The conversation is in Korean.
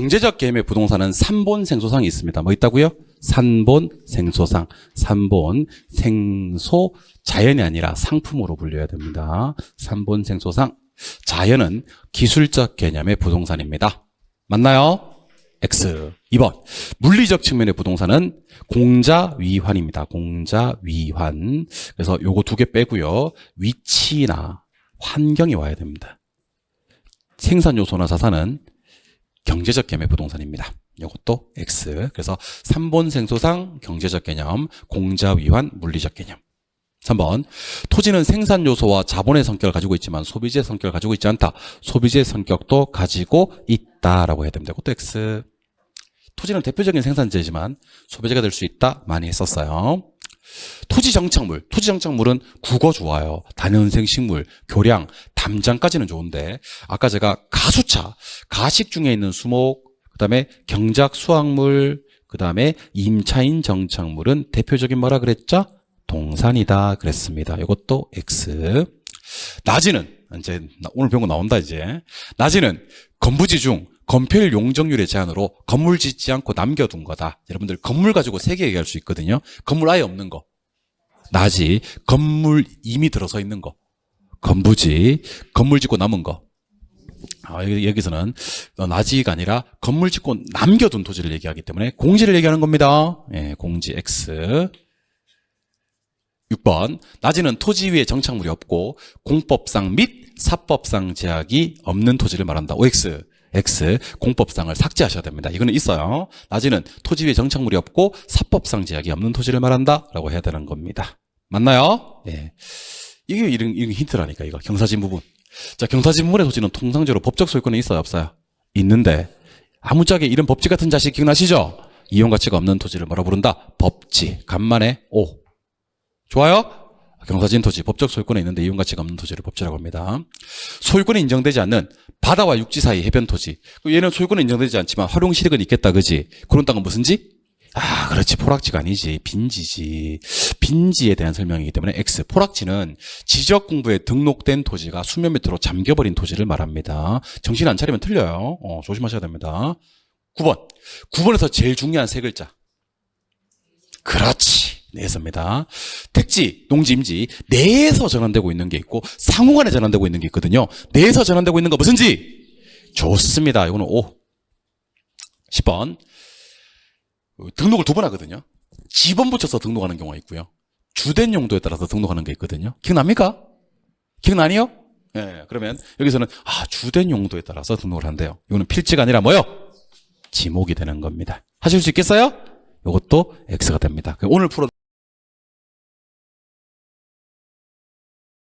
경제적 개념의 부동산은 산본 생소상이 있습니다. 뭐 있다고요? 산본 생소상. 산본 생소 자연이 아니라 상품으로 분류해야 됩니다. 산본 생소상. 자연은 기술적 개념의 부동산입니다. 맞나요? X. 2번. 물리적 측면의 부동산은 공자 위환입니다. 공자 위환. 그래서 요거 두 개 빼고요. 위치나 환경이 와야 됩니다. 생산 요소나 자산은 경제적 개념의 부동산입니다. 이것도 X. 그래서 3본 생소상 경제적 개념, 공자위환 물리적 개념. 3번 토지는 생산 요소와 자본의 성격을 가지고 있지만 소비재의 성격을 가지고 있지 않다. 소비재의 성격도 가지고 있다라고 해야 됩니다. 이것도 X. 토지는 대표적인 생산재지만 소비재가 될 수 있다. 많이 했었어요. 토지 정착물. 토지 정착물은 국어 좋아요. 단연생 식물, 교량, 담장까지는 좋은데 아까 제가 가수차, 가식 중에 있는 수목, 그다음에 경작 수확물, 그다음에 임차인 정착물은 대표적인 뭐라 그랬죠? 동산이다 그랬습니다. 이것도 X. 낮이는 이제 오늘 배운 거 나온다 이제. 낮이는 건부지 중 건폐율 용적률의 제한으로 건물 짓지 않고 남겨둔 거다. 여러분들 건물 가지고 세 개 얘기할 수 있거든요. 건물 아예 없는 거. 낮이 건물 이미 들어서 있는 거. 건부지 건물 짓고 남은 거. 아, 여기- 여기서는 낮이가 아니라 건물 짓고 남겨둔 토지를 얘기하기 때문에 공지를 얘기하는 겁니다. 예, 공지 X. 6번 낮이는 토지 위에 정착물이 없고 공법상 및 사법상 제약이 없는 토지를 말한다. OX X 공법상을 삭제하셔야 됩니다. 이거는 있어요. 낮이는 토지 위에 정착물이 없고 사법상 제약이 없는 토지를 말한다라고 해야 되는 겁니다. 맞나요? 예. 이게 이런, 이런 힌트라니까 이거 경사진 부분. 자 경사진 부분의 토지는 통상적으로 법적 소유권이 있어요 없어요? 있는데 아무짝에 이런 법지 같은 자식 기억나시죠? 이용 가치가 없는 토지를 뭐라 부른다? 법지. 간만에 오. 좋아요? 경사진 토지, 법적 소유권에 있는데 이용 가치가 없는 토지를 법지라고 합니다. 소유권이 인정되지 않는 바다와 육지 사이 해변 토지. 그 얘는 소유권은 인정되지 않지만 활용 실익은 있겠다, 그지? 그런 땅은 무슨 지? 아, 그렇지. 포락지가 아니지. 빈지지. 빈지에 대한 설명이기 때문에 X. 포락지는 지적 공부에 등록된 토지가 수면 밑으로 잠겨버린 토지를 말합니다. 정신 안 차리면 틀려요. 어, 조심하셔야 됩니다. 9번. 9번에서 제일 중요한 세 글자. 그렇지. 내에서입니다. 택지, 농지, 임지 내에서 전환되고 있는 게 있고 상호간에 전환되고 있는 게 있거든요. 내에서 전환되고 있는 거 무슨지? 좋습니다. 이거는 O. 10번. 등록을 두 번 하거든요. 지번 붙여서 등록하는 경우가 있고요. 주된 용도에 따라서 등록하는 게 있거든요. 기억납니까? 기억나니요? 예, 그러면 여기서는 아, 주된 용도에 따라서 등록을 한대요. 이거는 필지가 아니라 뭐요? 지목이 되는 겁니다. 하실 수 있겠어요? 이것도 X가 됩니다. 오늘 풀어